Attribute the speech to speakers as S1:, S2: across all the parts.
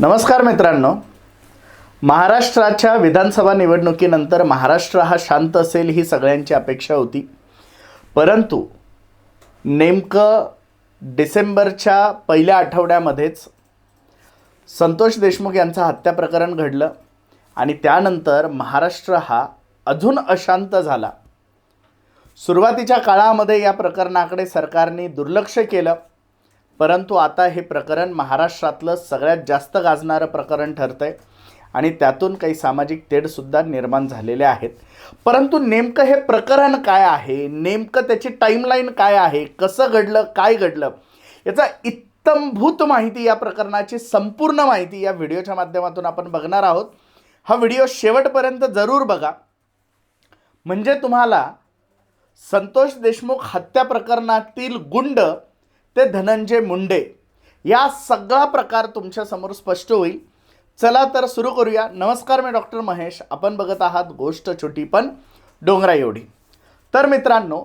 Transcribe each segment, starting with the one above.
S1: नमस्कार मित्रांनो. महाराष्ट्राच्या विधानसभा निवडणुकीनंतर महाराष्ट्र हा शांत असेल ही सगळ्यांची अपेक्षा होती. परंतु नेमकं डिसेंबरच्या पहिल्या आठवड्यामध्येच संतोष देशमुख यांचं हत्या प्रकरण घडलं आणि त्यानंतर महाराष्ट्र हा अजून अशांत झाला. सुरुवातीच्या काळामध्ये या प्रकरणाकडे सरकारने दुर्लक्ष केलं. परंतु आता हे प्रकरण महाराष्ट्रातलं सगळ्यात जास्त गाजणारं प्रकरण ठरतंय आणि त्यातून काही सामाजिक तेढसुद्धा निर्माण झालेले आहेत. परंतु नेमकं हे प्रकरण काय आहे? नेमकं त्याची टाईमलाईन काय आहे? कसं घडलं? काय घडलं? याचा इत्तमभूत माहिती या प्रकरणाची संपूर्ण माहिती या व्हिडिओच्या माध्यमातून आपण बघणार आहोत. हा व्हिडिओ शेवटपर्यंत जरूर बघा. म्हणजे तुम्हाला संतोष देशमुख हत्या प्रकरणातील गुंड ते धनंजय मुंडे. या सगळा प्रकार तुमच्यासमोर स्पष्ट होईल. चला तर सुरू करूया. नमस्कार मी डॉक्टर महेश. आपण बघत आहात गोष्ट छोटी पण डोंगरा एवढी. तर मित्रांनो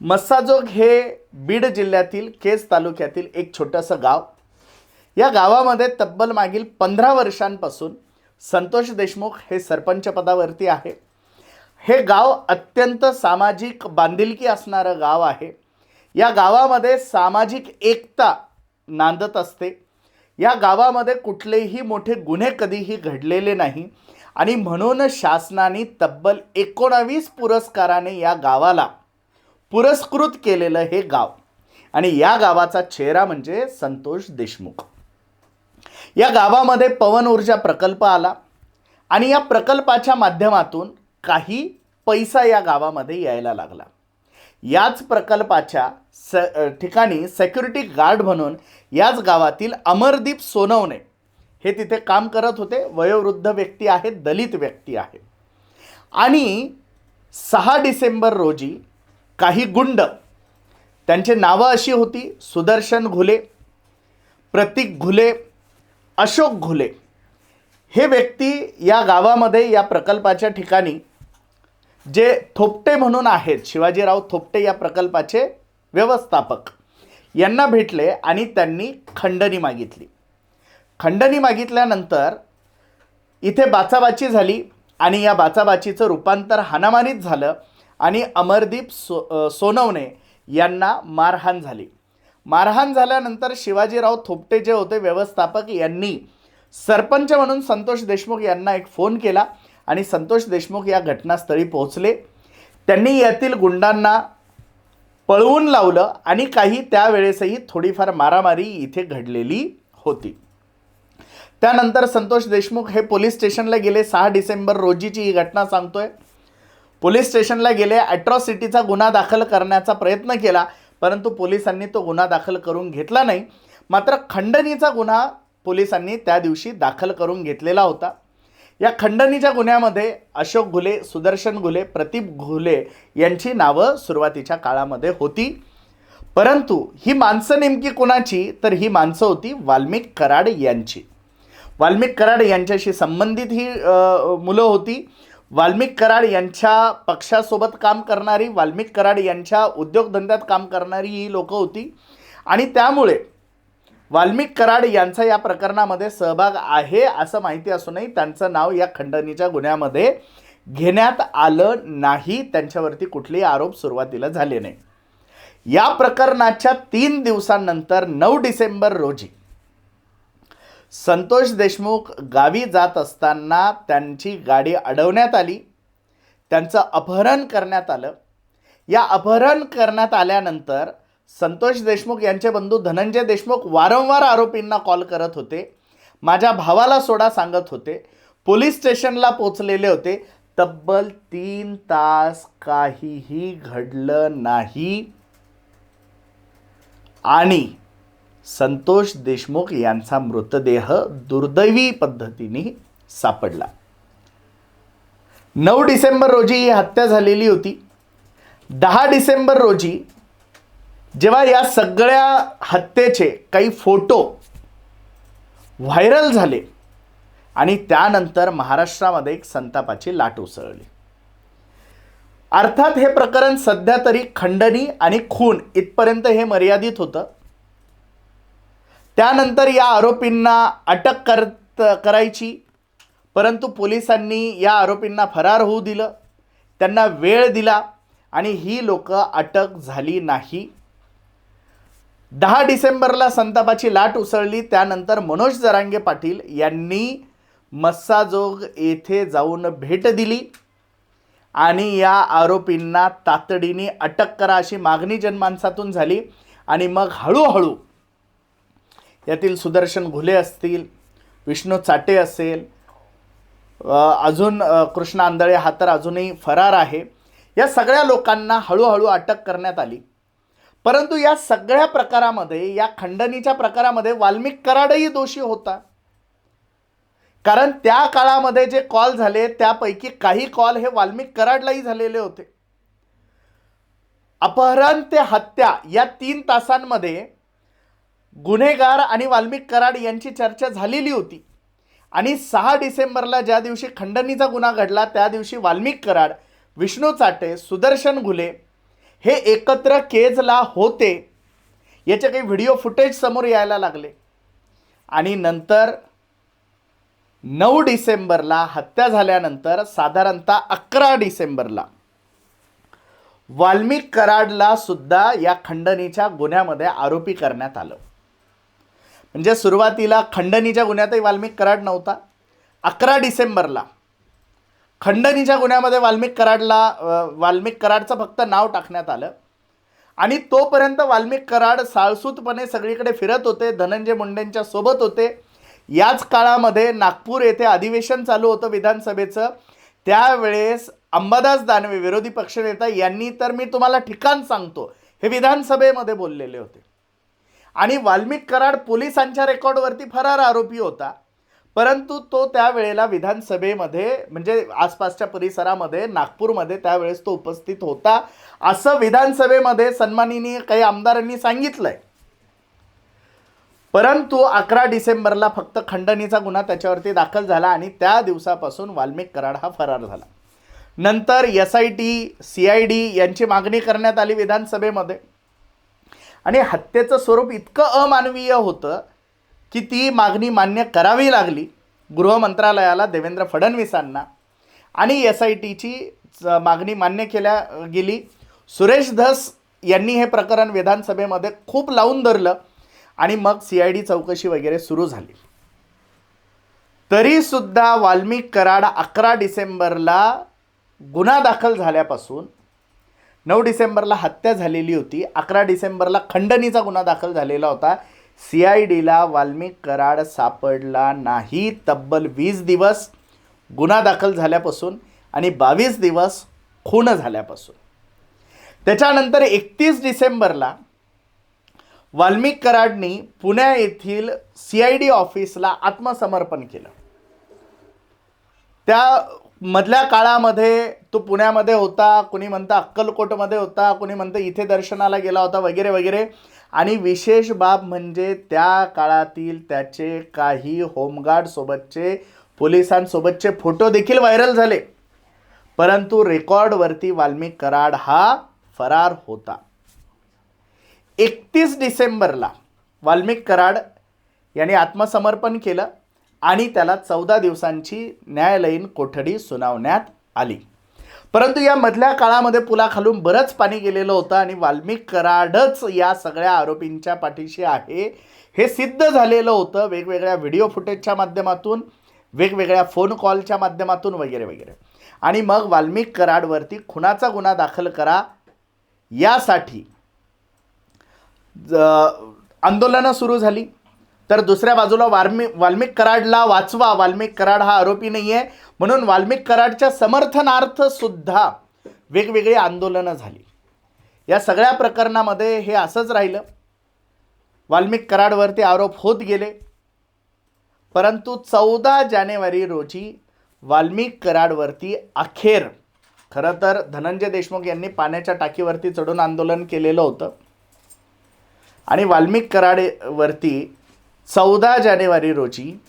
S1: मस्साजोग हे बीड जिल्ह्यातील केज तालुक्यातील एक छोटंसं गाव. या गावामध्ये तब्बल मागील पंधरा वर्षांपासून संतोष देशमुख हे सरपंच पदावरती आहे. हे गाव अत्यंत सामाजिक बांधिलकी असणारं गाव आहे. या गावामध्ये सामाजिक एकता नांदत असते. या गावामध्ये कुठलेही मोठे गुन्हे कधीही घडलेले नाही. आणि म्हणून शासनाने तब्बल एकोणावीस पुरस्काराने या गावाला पुरस्कृत केलेलं हे गाव. आणि या गावाचा चेहरा म्हणजे संतोष देशमुख. या गावामध्ये पवन ऊर्जा प्रकल्प आला. आणि या प्रकल्पाच्या माध्यमातून काही पैसा या गावामध्ये यायला लागला. याच प्रकल्पाच्या स ठिकाणी सेक्युरिटी गार्ड म्हणून याच गावातील अमरदीप सोनवणे हे तिथे काम करत होते. वयोवृद्ध व्यक्ती आहेत दलित व्यक्ती आहे. आणि सहा डिसेंबर रोजी काही गुंड त्यांचे नावं अशी होती सुदर्शन घुले प्रतीक घुले अशोक घुले. हे व्यक्ती या गावामध्ये या प्रकल्पाच्या ठिकाणी जे थोपटे म्हणून आहेत शिवाजीराव थोपटे या प्रकल्पाचे व्यवस्थापक. यांना भेटले आणि त्यांनी खंडणी मागितली. खंडणी मागितल्यानंतर इथे बाचाबाची झाली आणि या बाचाबाचीचं रूपांतर हाणामारीत झालं आणि अमरदीप सो सोनवणे यांना मारहाण झाली. मारहाण झाल्यानंतर शिवाजीराव थोपटे जे होते व्यवस्थापक यांनी सरपंच म्हणून संतोष देशमुख यांना एक फोन केला. आणि संतोष देशमुख या घटनास्थळी पोहोचले. त्यांनी यातील गुंडांना पळवून लावलं आणि काही त्यावेळेसही थोडीफार मारामारी इथे घडलेली होती. त्यानंतर संतोष देशमुख हे पोलीस स्टेशनला गेले. सहा डिसेंबर रोजीची ही घटना सांगतोय. पोलीस स्टेशनला गेले. ॲट्रॉसिटीचा गुन्हा दाखल करण्याचा प्रयत्न केला परंतु पोलिसांनी तो गुन्हा दाखल करून घेतला नाही. मात्र खंडणीचा गुन्हा पोलिसांनी त्या दिवशी दाखल करून घेतलेला होता. या खंडणीच्या गुन्ह्यामध्ये अशोक घुले सुदर्शन घुले प्रतीप घुले यांची नावं सुरुवातीच्या काळामध्ये होती. परंतु ही माणसं नेमकी कोणाची? तर ही माणसं होती वाल्मिक कराड यांची. वाल्मिक कराड यांच्याशी संबंधित ही मुलं होती. वाल्मिक कराड यांच्या पक्षासोबत काम करणारी वाल्मिक कराड यांच्या उद्योगधंद्यात काम करणारी ही लोकं होती. आणि त्यामुळे वाल्मिक कराड यांचा या प्रकरणामध्ये सहभाग आहे असं माहिती असूनही त्यांचं नाव या खंडणीच्या गुन्ह्यामध्ये घेण्यात आलं नाही. त्यांच्यावरती कुठलेही आरोप सुरुवातीला झाले नाही. या प्रकरणाच्या तीन दिवसांनंतर नऊ डिसेंबर रोजी संतोष देशमुख गावी जात असताना त्यांची गाडी अडवण्यात आली. त्यांचं अपहरण करण्यात आलं. या अपहरण करण्यात आल्यानंतर संतोष देशमुख यांचे बंधू धनंजय देशमुख वारंवार आरोपींना कॉल करत होते. माझ्या भावाला सोडा सांगत होते. पोलीस स्टेशनला पोचलेले होते. तब्बल तीन तास काहीही घडलं नाही. आणि संतोष देशमुख यांचा मृतदेह दुर्दैवी पद्धतीने सापडला. नऊ डिसेंबर रोजी ही हत्या झालेली होती. दहा डिसेंबर रोजी जेव्हा या सगळ्या हत्येचे काही फोटो व्हायरल झाले आणि त्यानंतर महाराष्ट्रामध्ये एक संतापाची लाट उसळली. अर्थात हे प्रकरण सध्या तरी खंडणी आणि खून इथपर्यंत हे मर्यादित होतं. त्यानंतर या आरोपींना अटक कर करायची परंतु पोलिसांनी या आरोपींना फरार होऊ दिलं त्यांना वेळ दिला आणि ही लोक अटक झाली नाही. दहा डिसेंबरला संतापाची लाट उसळली. त्यानंतर मनोज जरांगे पाटील यांनी मस्साजोग येथे जाऊन भेट दिली आणि या आरोपींना तातडीने अटक करा अशी मागणी जनमानसातून झाली. आणि मग हळूहळू यातील सुदर्शन घुले असतील विष्णू चाटे असेल अजून कृष्ण आंधळे हा तर अजूनही फरार आहे. या सगळ्या लोकांना हळूहळू अटक करण्यात आली. परंतु या सगळ्या प्रकारामध्ये या खंडणीच्या प्रकारामध्ये वाल्मिक कराडही दोषी होता. कारण त्या काळामध्ये जे कॉल झाले त्यापैकी काही कॉल हे वाल्मिक कराडलाही झालेले होते. अपहरण ते हत्या या तीन तासांमध्ये गुन्हेगार आणि वाल्मिक कराड यांची चर्चा झालेली होती. आणि सहा डिसेंबरला ज्या दिवशी खंडणीचा गुन्हा घडला त्या दिवशी वाल्मिक कराड विष्णू चाटे सुदर्शन घुले हे एकत्र केजला होते. याचे काही व्हिडिओ फुटेज समोर यायला लागले. आणि नंतर नऊ डिसेंबरला हत्या झाल्यानंतर साधारणतः अकरा डिसेंबरला वाल्मिक कराडला सुद्धा या खंडणीच्या गुन्ह्यामध्ये आरोपी करण्यात आलं. म्हणजे सुरुवातीला खंडणीच्या गुन्ह्यातही वाल्मिक कराड नव्हता. अकरा डिसेंबरला खंडणीच्या गुन्ह्यामध्ये वाल्मिक कराडला वाल्मिक कराडचं फक्त नाव टाकण्यात आलं. आणि तोपर्यंत वाल्मिक कराड साळसूतपणे सगळीकडे फिरत होते धनंजय मुंडेंच्या सोबत होते. याच काळामध्ये नागपूर येथे अधिवेशन चालू होतं विधानसभेचं. त्यावेळेस अंबादास दानवे विरोधी पक्षनेता यांनी तर मी तुम्हाला ठिकाण सांगतो हे विधानसभेमध्ये बोललेले होते. आणि वाल्मिक कराड पोलिसांच्या रेकॉर्डवरती फरार आरोपी होता. परंतु तो त्यावेळेला विधानसभेमध्ये म्हणजे आसपासच्या परिसरामध्ये नागपूरमध्ये त्यावेळेस तो उपस्थित होता. असं विधानसभेमध्ये सन्मानिनी काही आमदारांनी सांगितलंय. परंतु अकरा डिसेंबरला फक्त खंडणीचा गुन्हा त्याच्यावरती दाखल झाला आणि त्या दिवसापासून वाल्मिक कराड हा फरार झाला. नंतर S I T C I D यांची मागणी करण्यात आली विधानसभेमध्ये. आणि हत्येचं स्वरूप इतकं अमानवीय होतं की ती मागणी मान्य करावी लागली गृहमंत्रालयाला देवेंद्र फडणवीसांना. आणि एस आय टीची मागणी मान्य केल्या गेली. सुरेश धस यांनी हे प्रकरण विधानसभेमध्ये खूप लावून धरलं आणि मग सी आय डी चौकशी वगैरे सुरू झाली. तरीसुद्धा वाल्मिक कराड अकरा डिसेंबरला गुन्हा दाखल झाल्यापासून नऊ डिसेंबरला हत्या झालेली होती. अकरा डिसेंबरला खंडणीचा गुन्हा दाखल झालेला होता. सी आय डीला वाल्मिक कराड सापडला नाही. तब्बल वीस दिवस गुन्हा दाखल झाल्यापासून आणि बावीस दिवस खून झाल्यापासून. त्याच्यानंतर एकतीस डिसेंबरला वाल्मिक कराडनी पुण्या येथील सी आय डी ऑफिसला आत्मसमर्पण केलं. त्या मधल्या काळामध्ये तो पुण्यामध्ये होता कुणी म्हणतं अक्कलकोटमध्ये होता कुणी म्हणतं इथे दर्शनाला गेला होता वगैरे वगैरे. आणि विशेष बाब म्हणजे त्या काळातील त्याचे काही होमगार्डसोबतचे पोलिसांसोबतचे फोटो देखील व्हायरल झाले. परंतु रेकॉर्डवरती वाल्मिक कराड हा फरार होता. एकतीस डिसेंबरला वाल्मिक कराड यांनी आत्मसमर्पण केलं आणि त्याला चौदा दिवसांची न्यायालयीन कोठडी सुनावण्यात आली. परंतु या मधल्या काळामध्ये पुलाखालून बरंच पाणी गेलेलं होतं आणि वाल्मिक कराडच या सगळ्या आरोपींच्या पाठीशी आहे. हे सिद्ध झालेलं होतं वेगवेगळ्या व्हिडिओ फुटेजच्या माध्यमातून वेगवेगळ्या फोन कॉलच्या माध्यमातून वगैरे वगैरे. आणि मग वाल्मिक कराडवरती खुनाचा गुन्हा दाखल करा. यासाठी ज- आंदोलनं सुरू झाली. तर दुसऱ्या बाजूला वाल्मिक वाल्मिक कराडला वाचवा. वाल्मिक कराड हा आरोपी नाही आहे म्हणून वाल्मिक कराडच्या समर्थनार्थ सुद्धा वेगवेगळी आंदोलनं झाली. या सगळ्या प्रकरणामध्ये हे असंच राहिलं. वाल्मिक कराडवरती आरोप होत गेले. परंतु चौदा जानेवारी रोजी वाल्मिक कराडवरती अखेर खरं तर धनंजय देशमुख यांनी पाण्याच्या टाकीवरती चढून आंदोलन केलेलं होतं. आणि वाल्मिक कराडवरती चौदा जानेवारी रोजी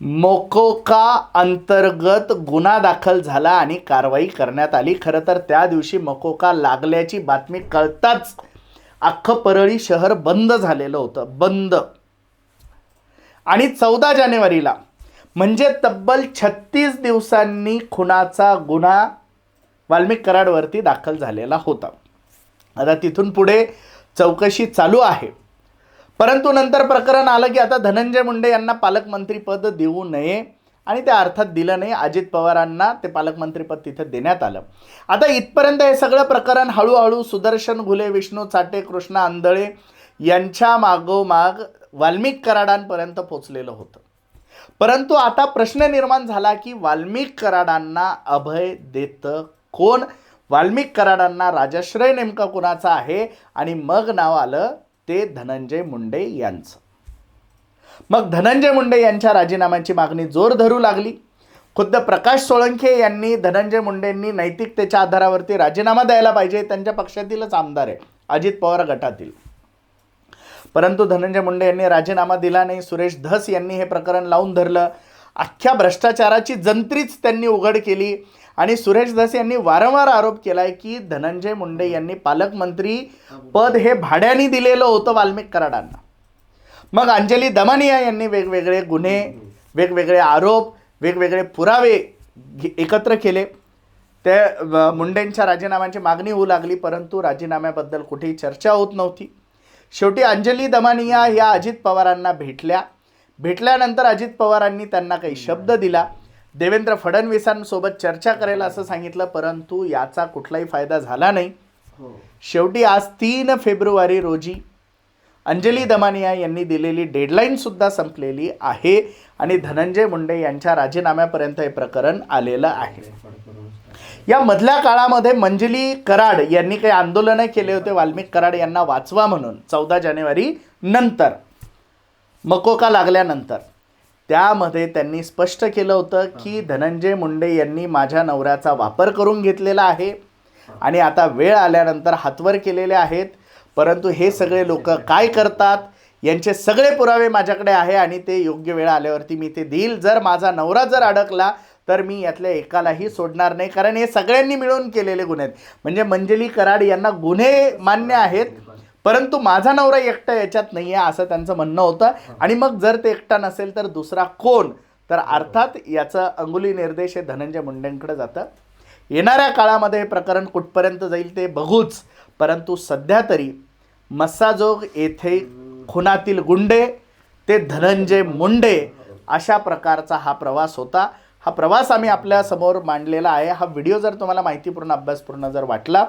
S1: मोकोका अंतर्गत गुन्हा दाखल झाला आणि कारवाई करण्यात आली. खरं तर त्या दिवशी मकोका लागल्याची बातमी कळताच अख्खं परळी शहर बंद झालेलं होतं. बंद. आणि चौदा जानेवारीला म्हणजे तब्बल छत्तीस दिवसांनी खुनाचा गुन्हा वाल्मिक कराडवरती दाखल झालेला होता. आता तिथून पुढे चौकशी चालू आहे. परंतु नंतर प्रकरण आलं की आता धनंजय मुंडे यांना पालकमंत्रीपद देऊ नये आणि त्या अर्थात दिलं नाही. अजित पवारांना ते पालकमंत्रीपद तिथं देण्यात आलं. आता इथपर्यंत हे सगळं प्रकरण हळूहळू सुदर्शन घुले विष्णू चाटे कृष्णा आंधळे यांच्या मागोमाग वाल्मिक कराडांपर्यंत पोचलेलं होतं. परंतु आता प्रश्न निर्माण झाला की वाल्मिक कराडांना अभय देतं कोण? वाल्मिक कराडांना राजाश्रय नेमका कोणाचा आहे? आणि मग नाव आलं ते धनंजय मुंडे यांचं. मग धनंजय मुंडे यांच्या राजीनाम्याची मागणी जोर धरू लागली. खुद्द प्रकाश सोळंखे यांनी धनंजय मुंडेंनी नैतिकतेच्या आधारावरती राजीनामा द्यायला पाहिजे त्यांच्या पक्षातीलच आमदार आहे अजित पवार गटातील. परंतु धनंजय मुंडे यांनी राजीनामा दिला नाही सुरेश धस यांनी हे प्रकरण लावून धरलं. अख्ख्या भ्रष्टाचाराची जंत्रीच त्यांनी उघड केली. आणि सुरेश धस यांनी वारंवार आरोप केलाय की धनंजय मुंडे यांनी पालकमंत्री पद हे भाड्याने दिलेलं होतं वाल्मिक कराडांना. मग अंजली दमानिया यांनी वेगवेगळे गुन्हे वेगवेगळे आरोप वेगवेगळे पुरावे एकत्र केले. त्या मुंडेंच्या राजीनाम्याची मागणी होऊ लागली परंतु राजीनाम्याबद्दल कुठेही चर्चा होत नव्हती. शेवटी अंजली दमानिया या अजित पवारांना भेटल्या. भेटल्यानंतर अजित पवारांनी त्यांना काही शब्द दिला. देवेंद्र फडणवीसांसोबत चर्चा करेल असं सांगितलं परंतु याचा कुठलाही फायदा झाला नाही. शेवटी आज तीन फेब्रुवारी रोजी अंजली दमानिया यांनी दिलेली डेडलाईन सुद्धा संपलेली आहे आणि धनंजय मुंडे यांच्या राजीनाम्यापर्यंत हे प्रकरण आलेलं आहे. या मधल्या काळामध्ये मंजली कराड यांनी काही आंदोलनं केले होते वाल्मिक कराड यांना वाचवा म्हणून चौदा जानेवारी नंतर. मकोका लागल्यानंतर. त्यामध्ये त्यांनी स्पष्ट केलं होतं की धनंजय मुंडे यांनी माझ्या नवऱ्याचा वापर करून घेतलेला आहे. आणि आता वेळ आल्यानंतर हातवर केलेले आहेत. परंतु हे सगळे लोक काय करतात? यांचे सगळे पुरावे माझ्याकडे आहे आणि ते योग्य वेळ आल्यावरती मी ते देईल. जर माझा नवरा जर अडकला तर मी यातल्या एकालाही सोडणार नाही. कारण हे सगळ्यांनी मिळून केलेले गुन्हे आहेत. म्हणजे मंजली कराड यांना गुन्हे मान्य आहेत. परंतु माझा नवरा एकटा याच्यात नाही आहे असं त्यांचं म्हणणं होतं. आणि मग जर ते एकटा नसेल तर दुसरा कोण? तर अर्थात याचं अंगुली निर्देश हे धनंजय मुंडेंकडे जातं. येणाऱ्या काळामध्ये हे प्रकरण कुठपर्यंत जाईल ते बघूच. परंतु सध्या तरी मस्साजोग येथे खुनातील गुंडे ते धनंजय मुंडे अशा प्रकारचा हा प्रवास होता. हा प्रवास आम्ही आपल्यासमोर मांडलेला आहे. हा व्हिडिओ जर तुम्हाला माहितीपूर्ण अभ्यासपूर्ण जर वाटला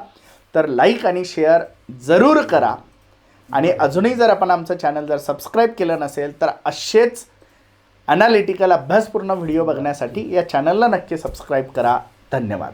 S1: तर लाईक आणि शेअर जरूर करा. आणि अजूनही जर आपण आमचं चॅनल जर सबस्क्राईब केलं नसेल तर असेच अनालिटिकल अभ्यासपूर्ण व्हिडिओ बघण्यासाठी या चॅनलला नक्की सबस्क्राईब करा. धन्यवाद.